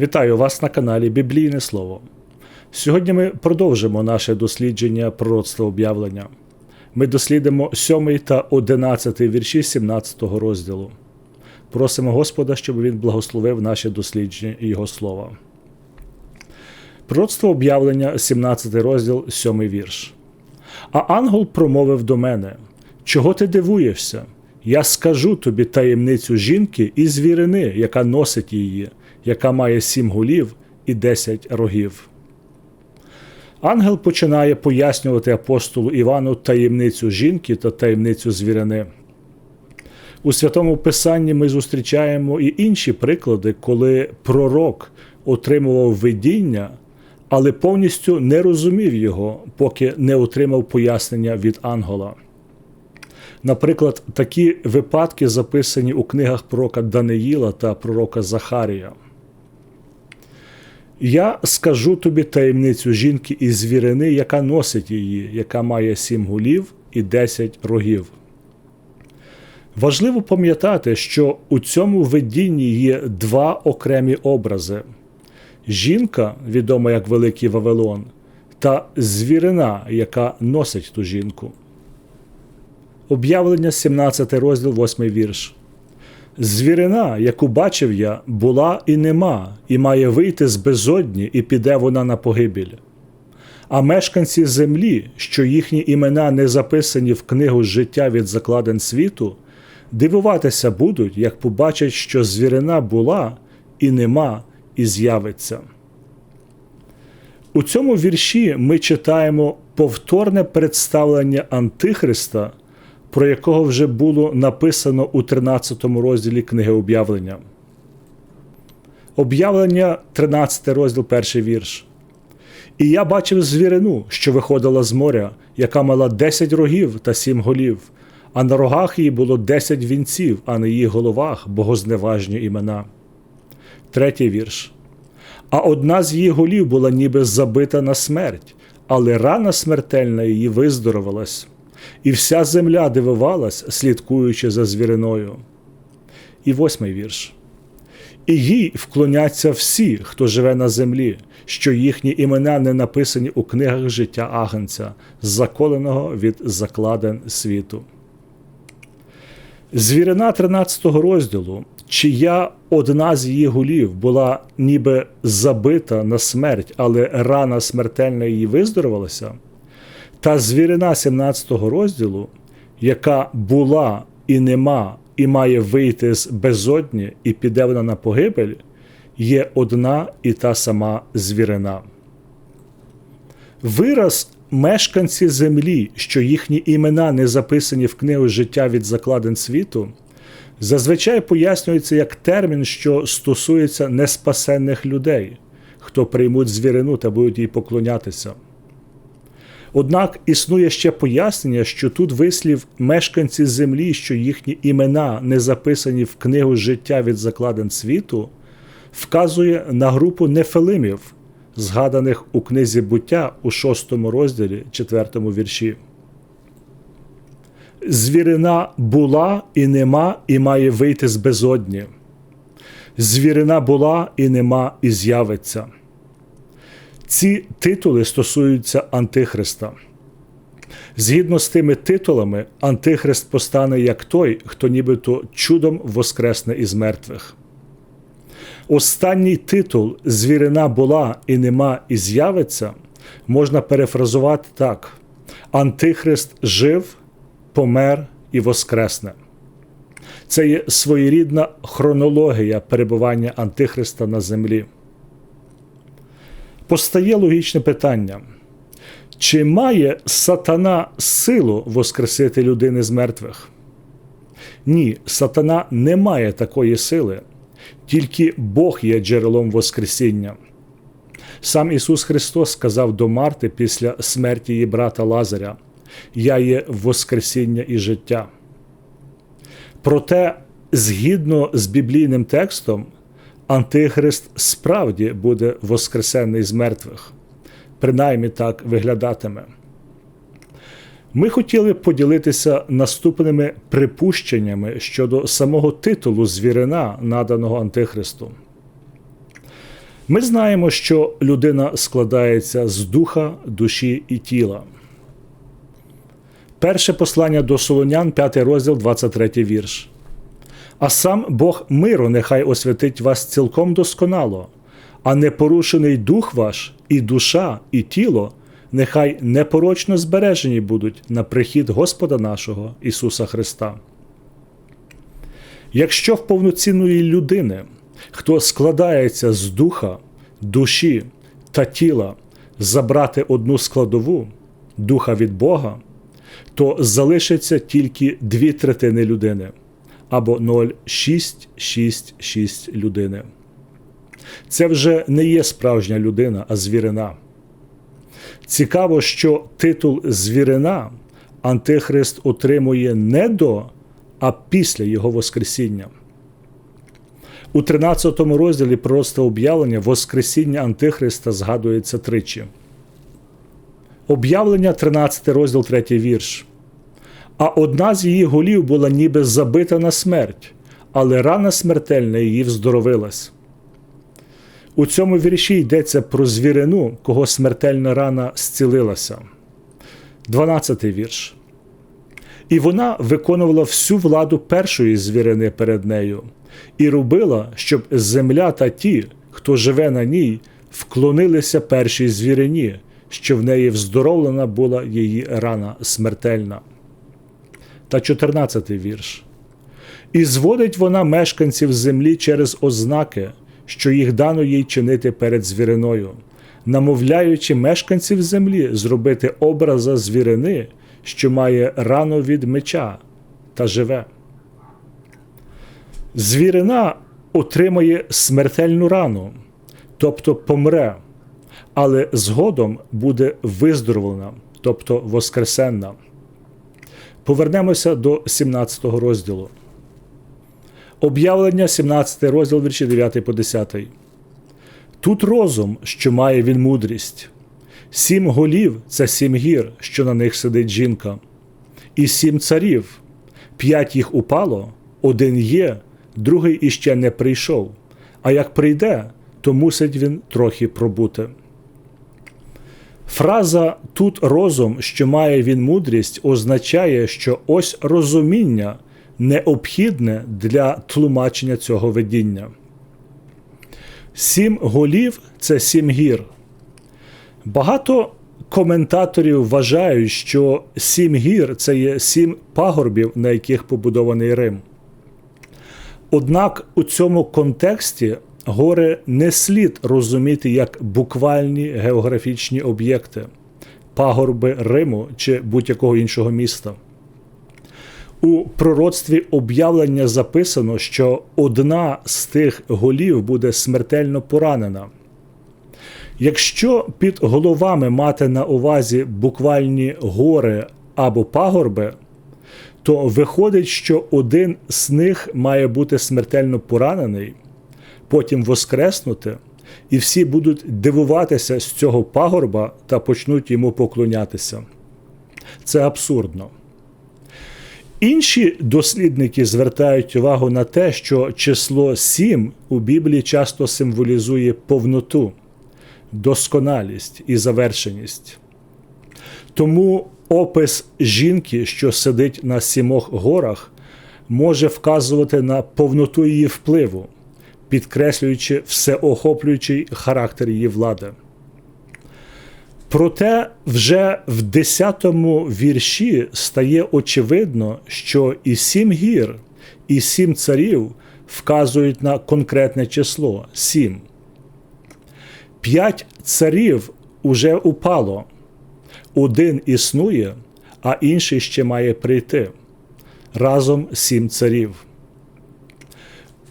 Вітаю вас на каналі Біблійне Слово. Сьогодні ми продовжимо наше дослідження пророцтва об'явлення. Ми дослідимо 7 та 11 вірші 17 розділу. Просимо Господа, щоб Він благословив наше дослідження Його слова. Пророцтво об'явлення, 17 розділ, 7 вірш. А ангел промовив до мене: Чого ти дивуєшся? Я скажу тобі таємницю жінки і звірини, яка носить її, яка має сім голів і десять рогів. Ангел починає пояснювати апостолу Івану таємницю жінки та таємницю звірини. У святому Писанні ми зустрічаємо і інші приклади, коли пророк отримував видіння, але повністю не розумів його, поки не отримав пояснення від ангела. Наприклад, такі випадки записані у книгах пророка Даниїла та пророка Захарія. Я скажу тобі таємницю жінки і звірини, яка носить її, яка має сім голів і десять рогів. Важливо пам'ятати, що у цьому видінні є два окремі образи: жінка, відома як Великий Вавилон, та звірина, яка носить ту жінку. Об'явлення 17 розділ 8 вірш. Звірина, яку бачив я, була і нема, і має вийти з безодні, і піде вона на погибіль. А мешканці землі, що їхні імена не записані в книгу життя від закладен світу, дивуватися будуть, як побачать, що звірина була і нема, і з'явиться. У цьому вірші ми читаємо повторне представлення Антихриста про якого вже було написано у 13 розділі книги об'явлення. Об'явлення, 13 розділ, перший вірш. І я бачив звірину, що виходила з моря, яка мала 10 рогів та сім голів, а на рогах її було 10 вінців, а на її головах богозневажні імена. Третій вірш. А одна з її голів була ніби забита на смерть, але рана смертельна її виздоровилась і вся земля дивувалась, слідкуючи за звіриною. І восьмий вірш. І їй вклоняться всі, хто живе на землі, що їхні імена не написані у книгах життя Агнця, заколеного від закладен світу. Звірина 13 розділу, чия одна з її голів була ніби забита на смерть, але рана смертельна її виздоровалася. Та звірина 17 розділу, яка була і нема, і має вийти з безодні, і піде вона на погибель, є одна і та сама звірина. Вираз мешканці землі, що їхні імена не записані в книгу життя від закладен світу, зазвичай пояснюється як термін, що стосується неспасенних людей, хто приймуть звірину та будуть їй поклонятися. Однак існує ще пояснення, що тут вислів мешканці землі, що їхні імена не записані в книгу життя від закладен світу, вказує на групу нефелимів, згаданих у книзі буття у шостому розділі, четвертому вірші. Звірина була і нема, і має вийти з безодні. Звірина була і нема, і з'явиться. Ці титули стосуються Антихриста. Згідно з тими титулами, Антихрист постане як той, хто нібито чудом воскресне із мертвих. Останній титул Звірина була і нема, і з'явиться можна перефразувати так: Антихрист жив, помер і воскресне. Це є своєрідна хронологія перебування Антихриста на землі постає логічне питання. Чи має сатана силу воскресити людини з мертвих? Ні, сатана не має такої сили, тільки Бог є джерелом Воскресіння. Сам Ісус Христос сказав до Марти після смерті її брата Лазаря: Я є Воскресіння і життя. Проте, згідно з біблійним текстом, Антихрист справді буде воскресений з мертвих, принаймні так виглядатиме. Ми хотіли поділитися наступними припущеннями щодо самого титулу звірина, наданого Антихристу. Ми знаємо, що людина складається з духа, душі і тіла. Перше послання до Солонян, 5 розділ, 23 вірш. А сам Бог миру нехай освятить вас цілком досконало, а непорушений дух ваш, і душа, і тіло нехай непорочно збережені будуть на прихід Господа нашого Ісуса Христа. Якщо в повноцінної людини, хто складається з духа, душі та тіла, забрати одну складову духа від Бога, то залишиться тільки дві третини людини або 0,666 людини. Це вже не є справжня людина, а звірина. Цікаво, що титул звірина Антихрист отримує не до, а після Його Воскресіння. У 13 розділі пророцтва об'явлення Воскресіння Антихриста згадується тричі. Об'явлення 13 розділ 3 вірш. А одна з її голів була ніби забита на смерть, але рана смертельна її вздоровилась. У цьому вірші йдеться про звірину, кого смертельна рана зцілилася. 12 вірш. І вона виконувала всю владу першої звірини перед нею, і робила, щоб земля та ті, хто живе на ній, вклонилися першій звірині, що в неї вздоровлена була її рана смертельна. Та 14 вірш. І зводить вона мешканців землі через ознаки, що їх дано їй чинити перед звіриною, намовляючи мешканців землі зробити образа звірини, що має рану від меча та живе. Звірина отримає смертельну рану, тобто помре, але згодом буде виздоровлена, тобто воскресенна. Повернемося до 17 розділу. Об'явлення 17 розділ вірші 9 по 10. Тут розум, що має він мудрість. Сім голів це сім гір, що на них сидить жінка, і сім царів. П'ять їх упало, один є, другий іще не прийшов. А як прийде, то мусить він трохи пробути. Фраза тут розум, що має він мудрість, означає, що ось розуміння необхідне для тлумачення цього видіння. Сім голів це сім гір. Багато коментаторів вважають, що сім гір це є сім пагорбів, на яких побудований Рим. Однак у цьому контексті гори не слід розуміти як буквальні географічні об'єкти, пагорби Риму чи будь-якого іншого міста. У пророцтві об'явлення записано, що одна з тих голів буде смертельно поранена. Якщо під головами мати на увазі буквальні гори або пагорби, то виходить, що один з них має бути смертельно поранений, потім воскреснути, і всі будуть дивуватися з цього пагорба та почнуть йому поклонятися. Це абсурдно. Інші дослідники звертають увагу на те, що число 7 у Біблії часто символізує повноту, досконалість і завершеність. Тому опис жінки, що сидить на сімох горах, може вказувати на повноту її впливу, підкреслюючи всеохоплюючий характер її влади. Проте вже в 10-му вірші стає очевидно, що і сім гір, і сім царів вказують на конкретне число сім. П'ять царів уже упало, один існує, а інший ще має прийти. Разом сім царів.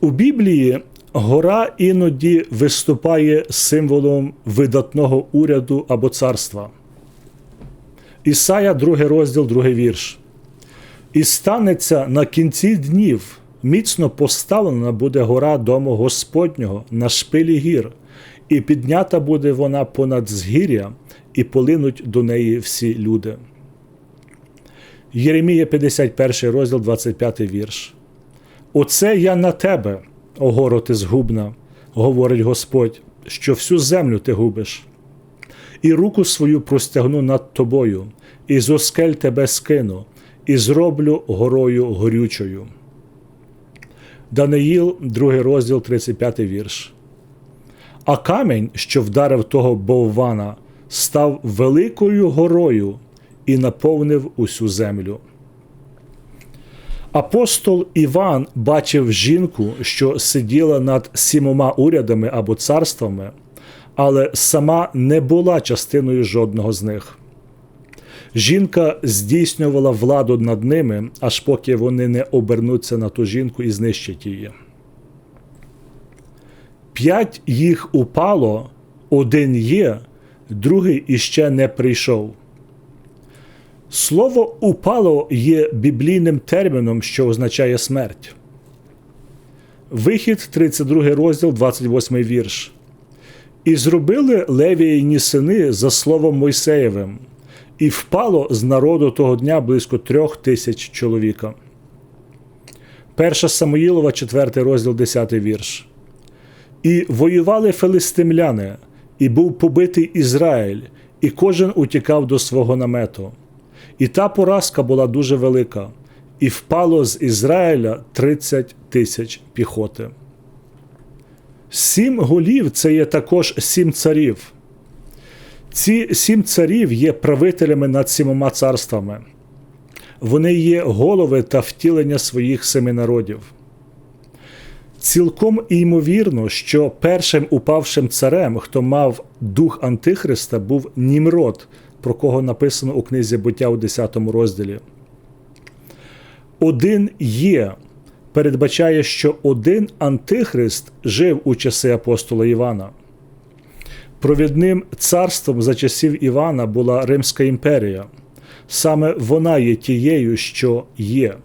У Біблії Гора іноді виступає символом видатного уряду або царства. Ісая, другий розділ, другий вірш. І станеться на кінці днів, міцно поставлена буде гора дому Господнього на шпилі гір, і піднята буде вона понад згір'я, і полинуть до неї всі люди. Єремія, 51 розділ, 25 вірш. Оце я на тебе. Огоро ти згубна, говорить Господь, що всю землю ти губиш, і руку свою простягну над тобою, і зо скель тебе скину, і зроблю горою горючою. Даниїл, 2 розділ, 35 вірш. А камінь, що вдарив того боввана, став великою горою і наповнив усю землю. Апостол Іван бачив жінку, що сиділа над сімома урядами або царствами, але сама не була частиною жодного з них. Жінка здійснювала владу над ними, аж поки вони не обернуться на ту жінку і знищать її. П'ять їх упало, один є, другий іще не прийшов. Слово упало є біблійним терміном, що означає смерть. Вихід, 32 розділ, 28 вірш. І зробили левіїні сини за словом Мойсеєвим, і впало з народу того дня близько трьох тисяч чоловіка. Перша Самоїлова, 4 розділ, 10 вірш. І воювали филистимляни, і був побитий Ізраїль, і кожен утікав до свого намету. І та поразка була дуже велика, і впало з Ізраїля 30 тисяч піхоти. Сім голів це є також сім царів. Ці сім царів є правителями над сімома царствами. Вони є голови та втілення своїх семи народів. Цілком ймовірно, що першим упавшим царем, хто мав дух Антихриста, був Німрод, про кого написано у книзі буття у 10 розділі. Один є передбачає, що один Антихрист жив у часи апостола Івана. Провідним царством за часів Івана була Римська імперія. Саме вона є тією, що є.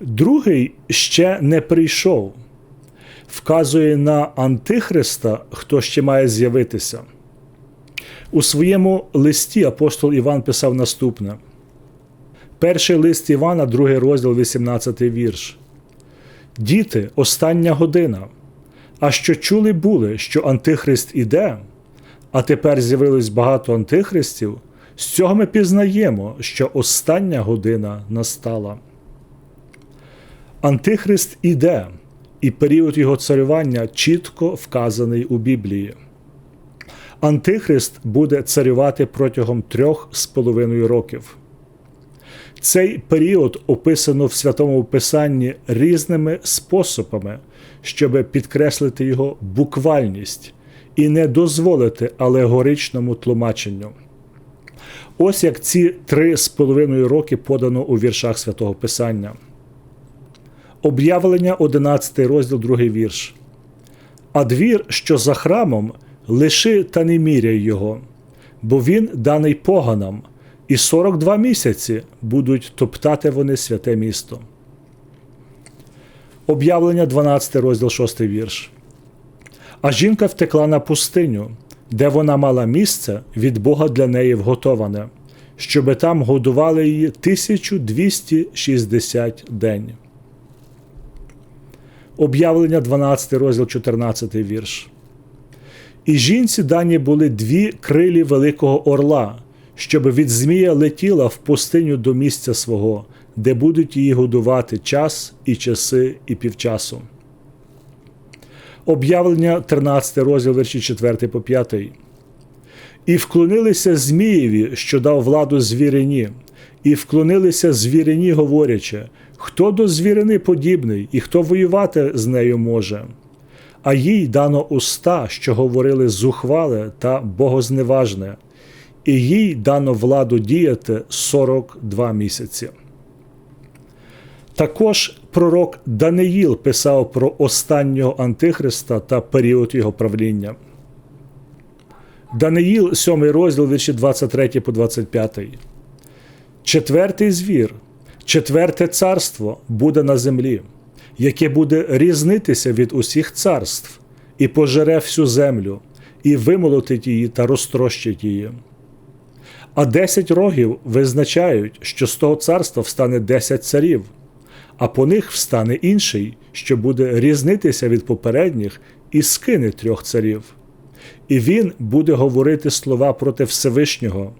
Другий ще не прийшов, вказує на Антихриста, хто ще має з'явитися. У своєму листі апостол Іван писав наступне: Перший лист Івана, другий розділ, 18 вірш. Діти, остання година. А що чули були, що Антихрист іде, а тепер з'явилось багато антихристів, з цього ми пізнаємо, що остання година настала. Антихрист іде, і період його царювання чітко вказаний у Біблії. Антихрист буде царювати протягом трьох з половиною років. Цей період описано в Святому Писанні різними способами, щоб підкреслити його буквальність і не дозволити алегоричному тлумаченню. Ось як ці три з половиною роки подано у віршах святого Писання. Об'явлення 11 розділ 2 вірш. А двір, що за храмом, лиши та не міряй його, бо він даний поганам, і 42 місяці будуть топтати вони святе місто. Об'явлення 12 розділ 6 вірш. А жінка втекла на пустиню, де вона мала місце від Бога для неї вготоване, щоби там годували її 1260 день. Об'явлення 12 розділ 14 вірш. І жінці дані були дві крилі великого орла, щоб від Змія летіла в пустиню до місця свого, де будуть її годувати час і часи і півчасу. Об'явлення 13 розділ вірші 4 по 5. І вклонилися Змієві, що дав владу звірині, і вклонилися звірині, говорячи, хто до звірини подібний, і хто воювати з нею може. А їй дано уста, що говорили зухвале та богозневажне, і їй дано владу діяти 42 місяці. Також пророк Даниїл писав про останнього Антихриста та період його правління. Даниїл, 7 розділ вірші 23 по 25. Четвертий звір, четверте царство буде на землі, яке буде різнитися від усіх царств, і пожере всю землю, і вимолотить її та розтрощить її. А десять рогів визначають, що з того царства встане десять царів, а по них встане інший, що буде різнитися від попередніх і скине трьох царів. І він буде говорити слова проти Всевишнього,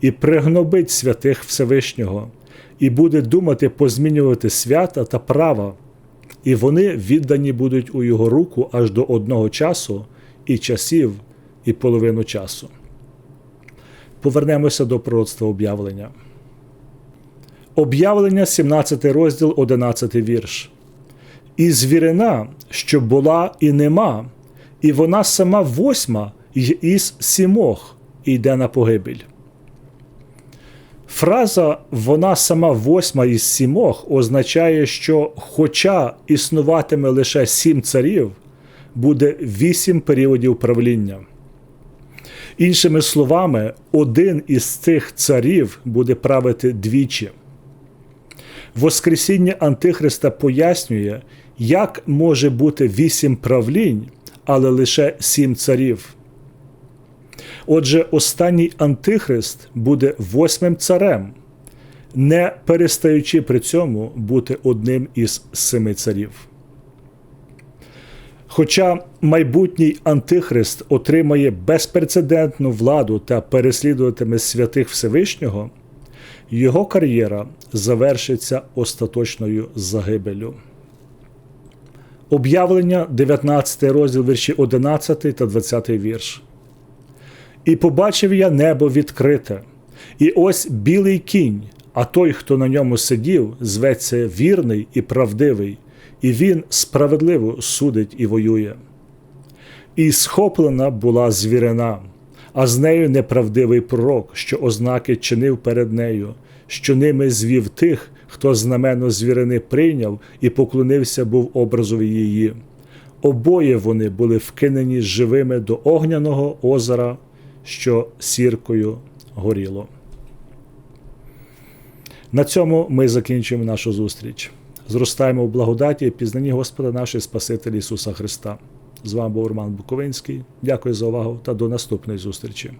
і пригнобить святих Всевишнього, і буде думати позмінювати свята та права, і вони віддані будуть у його руку аж до одного часу, і часів, і половину часу. Повернемося до пророцтва об'явлення. Об'явлення, 17 розділ, 11 вірш. І звірина, що була і нема, і вона сама восьма й із сімох йде на погибель. Фраза вона сама восьма із сімох означає, що, хоча існуватиме лише сім царів, буде вісім періодів правління. Іншими словами, один із цих царів буде правити двічі. Воскресіння Антихриста пояснює, як може бути вісім правлінь, але лише сім царів. Отже, останній Антихрист буде восьмим царем, не перестаючи при цьому бути одним із семи царів. Хоча майбутній Антихрист отримає безпрецедентну владу та переслідуватиме святих Всевишнього, його кар'єра завершиться остаточною загибелю. Об'явлення 19 розділ вірші 11 та 20 вірш. І побачив я небо відкрите, і ось білий кінь, а той, хто на ньому сидів, зветься вірний і правдивий, і він справедливо судить і воює. І схоплена була звірина, а з нею неправдивий пророк, що ознаки чинив перед нею, що ними звів тих, хто знамено звірини прийняв і поклонився був образові її. Обоє вони були вкинені живими до огняного озера, що сіркою горіло. На цьому ми закінчуємо нашу зустріч. Зростаємо в благодаті і пізнанні Господа нашого Спасителя Ісуса Христа. З вами був Роман Буковинський. Дякую за увагу та до наступної зустрічі.